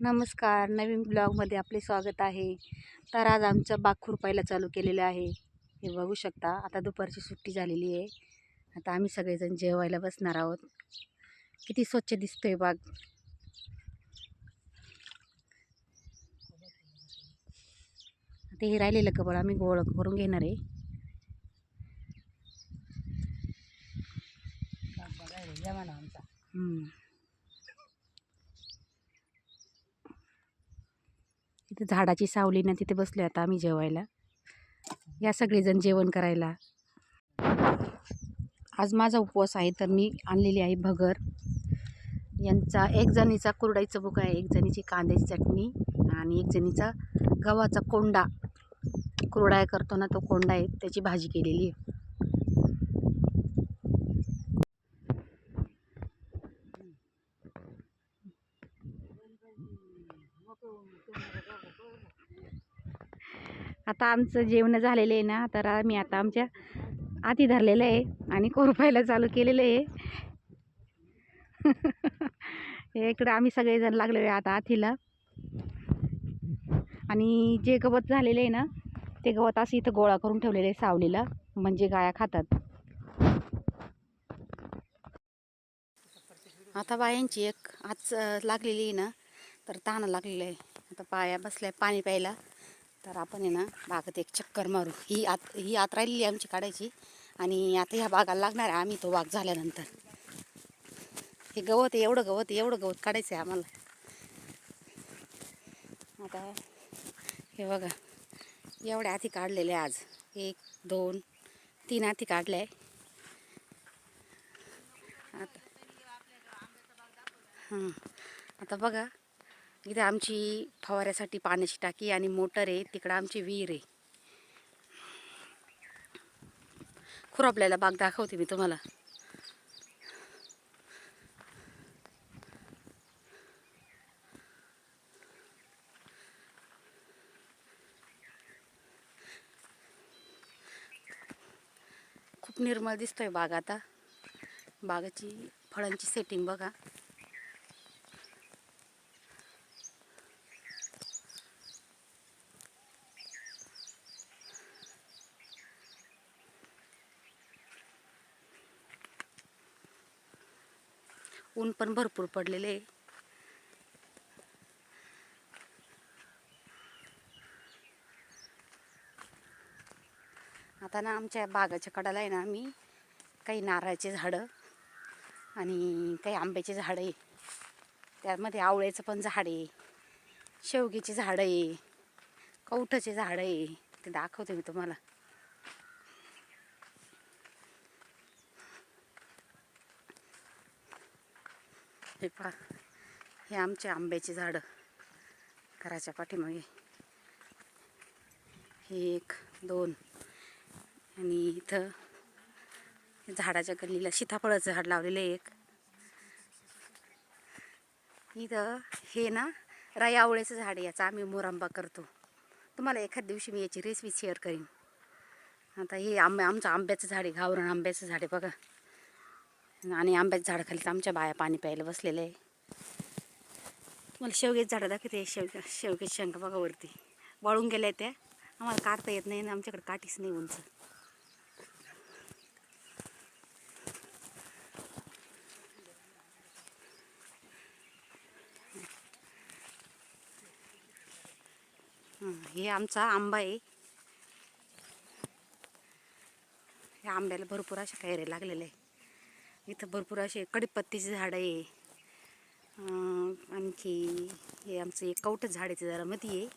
नमस्कार नवीन ब्लॉगमध्ये आपले स्वागत आहे. तर आज आमचं बाग खुरपायला चालू केलेलं आहे. हे बघू शकता आता दुपारची सुट्टी झालेली आहे. आता आम्ही सगळेजण जेवायला बसणार आहोत. किती स्वच्छ दिसतोय बाग. आता हे राहिलेलं कबळ आम्ही गोळ करून घेणार आहे. हम्म. तिथे झाडाची सावली ना तिथे बसले आता आम्ही जेवायला. या सगळेजण जेवण करायला. आज माझा उपवास आहे तर मी आणलेली आहे भगर. यांचा एक जणीचा कुरडाईचं बुक आहे एक जणीची कांद्याची चटणी आणि एक जणीचा गव्हाचा कोंडा. कुरडाय करतो ना तो कोंडा आहे त्याची भाजी केलेली आहे. आता आमचं जेवण झालेलं आहे ना तर आम्ही आता आमच्या आधी धरलेलं आहे आणि कोरपायला चालू केलेलं आहे. इकडं आम्ही सगळेजण लागलेलो आहे आता आथीला आणि जे गवत झालेलं आहे ना ते गवत असं इथं गोळा करून ठेवलेलं आहे सावलीला म्हणजे गाया खातात. आता बायांची एक आज लागलेली आहे ना तर ताणं लागलेलं आहे. आता पाया बसल्या पाणी प्यायला. तर आपण आहे ना बागात एक चक्कर मारू. ही आत ही आत राहिलेली आहे आमची काढायची. आणि आता ह्या बागाला लागणार आहे आम्ही तो बाग झाल्यानंतर. हे गवत एवढं गवत एवढं गवत काढायचं आहे आम्हाला. आता हे बघा एवढ्या हाती काढलेले आज. एक दोन तीन हाती काढले आहे. आता हां. आता बघा इथे आमची फवाऱ्यासाठी पाण्याची टाकी आणि मोटर आहे. तिकडं आमची विहीर आहे. खुरपल्याला बाग दाखवते मी तुम्हाला. खूप निर्मळ दिसतोय बाग आता. बागाची फळांची सेटिंग बघा. ऊन पण भरपूर पडलेले आहे. आता ना आमच्या बागाच्या कडाला आहे ना आम्ही काही नारळाचे झाडं आणि काही आंब्याचे झाडं आहे. त्यामध्ये आवळ्याचं पण झाड आहे. शेवगीचे झाडं आहे. कवठाचे झाडं आहे. ते दाखवते मी तुम्हाला. हे पहा. हे आमचे आंब्याचे झाडं. घराच्या पाठीमागे. हे एक दोन. आणि इथं झाडाच्या गल्लीला सीताफळाचं झाड लावलेलं आहे एक. इथं हे ना राई झाड आहे याचा आम्ही मोरांबा करतो. तुम्हाला एखाद दिवशी मी याची रेसिपी शेअर करीन. आता हे आंबे आमचं आंब्याचं झाड आहे गावरण आंब्याचं झाड आहे बघा. आणि आंब्याच्या झाडाखाली तर आमच्या बाया पाणी प्यायला बसलेलं आहे. मला शेवग्याचे झाडं दाखवते शेवग्या शेवग्याची शंका बघा वरती. वाळून गेल्या त्या. आम्हाला काढता येत नाही ना आमच्याकडे काठीच नाही उंच. हे आमचा आंबा आहे. या आंब्याला भरपूर अशा कैरे लागलेले आहे इथं भरपूर असे कडीपत्तीचे झाडं आहे. आणखी हे आमचं एक कवठं झाड आहे ते जरा मध्ये आहे.